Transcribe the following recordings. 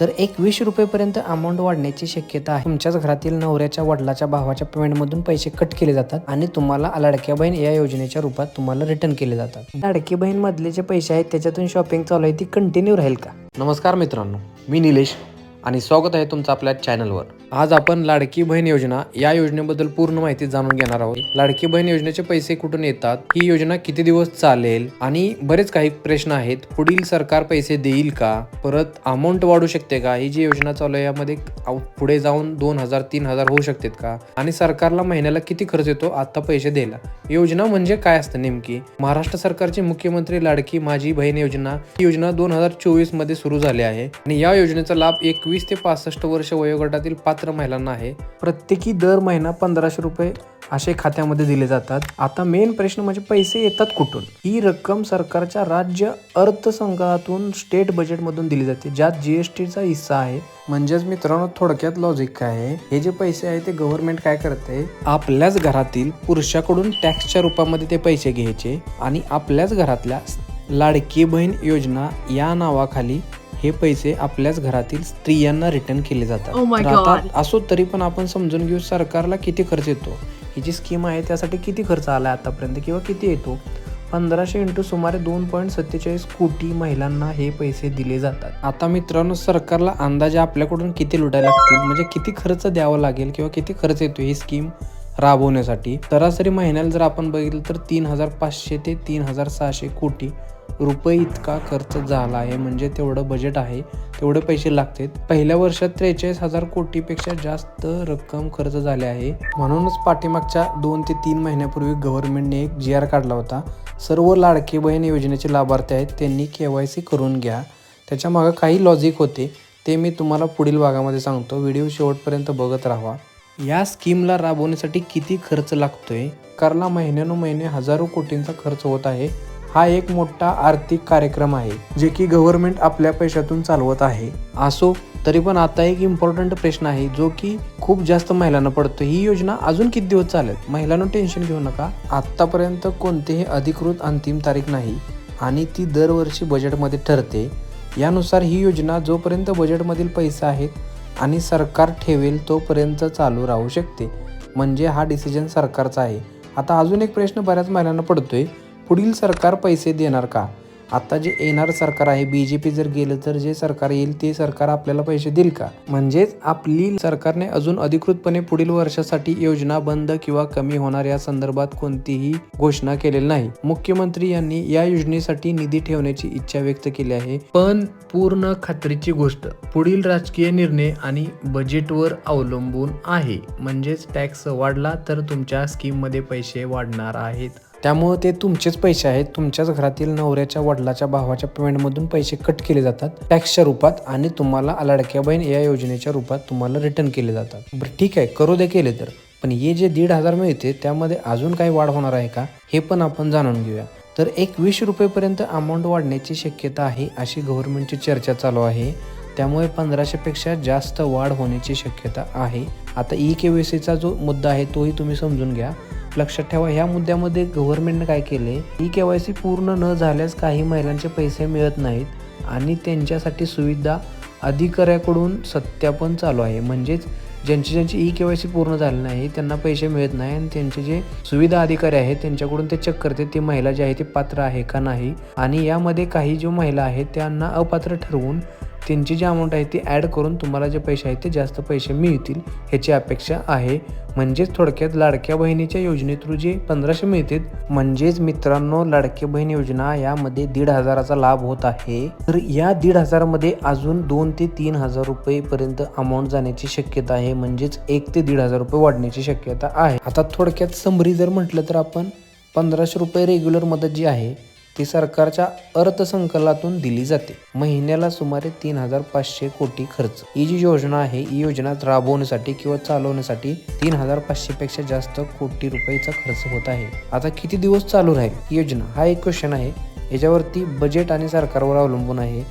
तर एकवीस रुपयेपर्यंत अमाऊंट वाढण्याची शक्यता आहे. तुमच्याच घरातील नवऱ्याच्या वडिलाच्या भावाच्या पेमेंटमधून पैसे कट केले जातात आणि तुम्हाला लाडक्या बहीण या योजनेच्या रूपात तुम्हाला रिटर्न केले जातात. लाडकी बहीण मधले जे पैसे आहेत त्याच्यातून शॉपिंग चालू आहे ती कंटिन्यू राहील का? नमस्कार मित्रांनो मी निलेश आणि स्वागत आहे तुमचं आपल्या चॅनलवर आज आपण लाडकी बहीण योजना या योजनेबद्दल पूर्ण माहिती जाणून घेणार आहोत. लाडकी बहीण योजनेचे पैसे कुठून येतात? ही योजना किती दिवस चालेल? आणि बरेच काही प्रश्न आहेत. पुढील सरकार पैसे देईल का? परत अमाऊंट वाढू शकते का? ही जी योजना चालू आहे यामध्ये पुढे जाऊन दोन हजार तीन हजार होऊ शकतात का? आणि सरकारला महिन्याला किती खर्च येतो? आता पैसे द्यायला. योजना म्हणजे काय असतं नेमकी? महाराष्ट्र सरकारची मुख्यमंत्री लाडकी माझी बहीण योजना ही योजना दोन हजार चोवीसमध्ये सुरू झाली आहे. आणि या योजनेचा लाभ एकवीस ते पासष्ट वर्ष वयोगटातील पाच पात्र महिलांना आहे. प्रत्येकी दर महिना पंधराशे रुपये असे खात्यामध्ये दिले जातात. आता मेन प्रश्न म्हणजे पैसे येतात कुठून? ही रक्कम सरकारच्या राज्य अर्थसंघातून स्टेट बजेटमधून दिली जाते. ज्यात जीएसटीचा हिस्सा आहे. म्हणजेच मित्रांनो थोडक्यात लॉजिक काय आहे? हे जे पैसे आहे ते गव्हर्नमेंट काय करते? आपल्याच घरातील पुरुषाकडून टॅक्सच्या रूपामध्ये ते पैसे घ्यायचे आणि आपल्याच घरातल्या लाडकी बहीण योजना या नावाखाली हे पैसे आपल्याच घरातील स्त्रियांना रिटर्न केले जातात. Oh my तर आता. असो तरी पण आपण समजून घेऊ सरकारला किती खर्च येतो. ही जी स्कीम आहे त्यासाठी किती खर्च आला आतापर्यंत किंवा किती येतो? पंधराशे इंटू सुमारे दोन पॉईंट सत्तेचाळीस कोटी महिलांना हे पैसे दिले जातात. आता मित्रांनो सरकारला अंदाजे आपल्याकडून किती लुटायला लागतील? म्हणजे किती खर्च द्यावा लागेल किंवा किती खर्च येतो ही स्कीम राबवण्यासाठी? सरासरी महिन्याला जर आपण बघितलं तर तीन हजार पाचशे ते तीन हजार सहाशे कोटी रुपये इतका खर्च झाला आहे म्हणजे तेवढं बजेट आहे तेवढे पैसे लागतात. पहिल्या वर्षात त्रेचाळीस हजार कोटीपेक्षा जास्त रक्कम खर्च झाले आहे. म्हणूनच पाठीमागच्या दोन ते तीन महिन्यापूर्वी गव्हर्नमेंटने एक जी आर काढला होता. सर्व लाडकी बहीण योजनेचे लाभार्थी आहेत त्यांनी के वाय सी करून घ्या. त्याच्या मागं काही लॉजिक होते ते मी तुम्हाला पुढील भागामध्ये सांगतो. व्हिडिओ शेवटपर्यंत बघत राहा. या स्कीमला राबवण्यासाठी किती खर्च लागतोय? कारण महिन्यानु महिने हजारो कोटींचा खर्च होत आहे. हा एक मोठा आर्थिक कार्यक्रम आहे जे की गव्हर्नमेंट आपल्या पैशातून चालवत आहे. असो तरी पण आता एक इम्पॉर्टंट प्रश्न आहे जो की खूप जास्त महिलांना पडतो. ही योजना अजून किती दिवस चालेल? महिलांना टेन्शन घेऊ नका. आतापर्यंत कोणतेही अधिकृत अंतिम तारीख नाही आणि ती दरवर्षी बजेटमध्ये ठरते. यानुसार ही योजना जोपर्यंत बजेटमधील पैसे आहेत आणि सरकार ठेवेल तोपर्यंत चालू राहू शकते. म्हणजे हा डिसिजन सरकारचा आहे. आता अजून एक प्रश्न बऱ्याच महिलांना पडतोय. पुढील सरकार पैसे देणार का? आता जे येणार सरकार आहे बी जे पी जर गेलं तर जे सरकार येईल ते सरकार आपल्याला पैसे देईल का? म्हणजेच आपली सरकारने अजून अधिकृतपणे पुढील वर्षासाठी योजना बंद किंवा कमी होणार या संदर्भात कोणतीही घोषणा केलेली नाही. मुख्यमंत्री यांनी या योजनेसाठी निधी ठेवण्याची इच्छा व्यक्त केली आहे. पण पूर्ण खात्रीची गोष्ट पुढील राजकीय निर्णय आणि बजेटवर अवलंबून आहे. म्हणजेच टॅक्स वाढला तर तुमच्या स्कीममध्ये पैसे वाढणार आहेत. त्यामुळे ते तुमचेच पैसे आहेत. तुमच्याच घरातील नवऱ्याच्या वडिलाच्या भावाच्या पेमेंटमधून पैसे कट केले जातात. टॅक्सच्या रूपात आणि तुम्हाला लाडक्या बहीण या योजनेच्या रूपात तुम्हाला रिटर्न केले जातात. बरं ठीक आहे. करू दे केले तर. पण हे जे दीड हजार मिळते त्यामध्ये अजून काही वाढ होणार आहे का? हे पण आपण जाणून घेऊया. तर एकवीस रुपयेपर्यंत अमाऊंट वाढण्याची शक्यता आहे अशी गव्हर्नमेंटची चर्चा चालू आहे. त्यामुळे पंधराशेपेक्षा जास्त वाढ होण्याची शक्यता आहे. आता ई के व्ही सीचा जो मुद्दा आहे तोही तुम्ही समजून घ्या. लक्षात ठेवा ह्या मुद्द्यामध्ये गव्हर्नमेंटनं काय केले ई के वाय सी पूर्ण न झाल्यास काही महिलांचे पैसे मिळत नाहीत आणि त्यांच्यासाठी सुविधा अधिकाऱ्याकडून सत्यापन चालू आहे. म्हणजेच ज्यांची ज्यांची ई के वाय सी पूर्ण झाली नाही त्यांना पैसे मिळत नाही आणि त्यांचे जे सुविधा अधिकारी आहेत त्यांच्याकडून ते चेक करते ती महिला जी आहे ती पात्र आहे का नाही? आणि यामध्ये काही जो महिला आहेत त्यांना अपात्र ठरवून त्यांची जी अमाऊंट आहे ती ॲड करून तुम्हाला जे पैसे आहेत ते जास्त पैसे मिळतील ह्याची अपेक्षा आहे. म्हणजेच थोडक्यात लाडक्या बहिणीच्या योजने थ्रू जे पंधराशे मिळतील म्हणजेच मित्रांनो लाडकी बहीण योजना यामध्ये दीड हजाराचा लाभ होत आहे. तर या दीड हजारामध्ये अजून दोन ते तीन हजार रुपयेपर्यंत अमाऊंट जाण्याची शक्यता आहे. म्हणजेच एक ते दीड हजार रुपये वाढण्याची शक्यता आहे. आता थोडक्यात समरी जर म्हटलं तर आपण पंधराशे रुपये रेग्युलर मदत जी आहे ती सरकारच्या अर्थसंकलातून दिली जाते. महिन्याला सुमारे तीन हजार पाचशे कोटी खर्च. ही जी योजना आहे ही योजना राबवण्यासाठी किंवा चालवण्यासाठी तीन हजार पाचशे पेक्षा जास्त कोटी रुपयेचा खर्च होत आहे. आता किती दिवस चालू राहील ही योजना? हा एक क्वेश्चन आहे. याच्यावरती बजेट आणि सरकारवर अवलंबून आहे.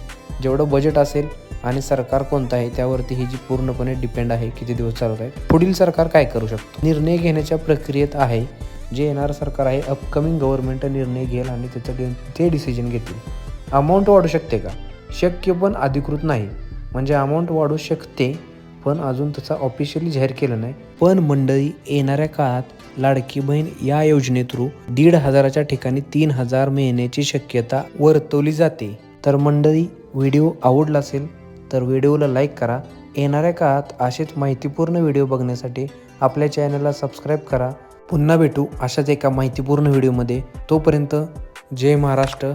जेवढं बजेट असेल आणि सरकार कोणतं आहे त्यावरती ही जी पूर्णपणे डिपेंड आहे किती दिवस चालू राहील. पुढील सरकार काय करू शकतो? निर्णय घेण्याच्या प्रक्रियेत आहे. जे येणारं सरकार आहे अपकमिंग गव्हर्नमेंट निर्णय घेईल आणि त्याचं ते डिसिजन घेतील. अमाऊंट वाढू शकते का? शक्य पण अधिकृत नाही. म्हणजे अमाऊंट वाढू शकते पण अजून त्याचा ऑफिशियली जाहीर केलं नाही. पण मंडळी येणाऱ्या काळात लाडकी बहीण या योजने थ्रू दीड हजाराच्या ठिकाणी तीन हजार मिळण्याची शक्यता वर्तवली जाते. तर मंडळी व्हिडिओ आवडला असेल तर व्हिडिओला लाईक करा. येणाऱ्या काळात असेच माहितीपूर्ण व्हिडिओ बघण्यासाठी आपल्या चॅनलला सबस्क्राईब करा. पुन्हा भेटू अशाच एका माहितीपूर्ण व्हिडिओमध्ये. तोपर्यंत जय महाराष्ट्र.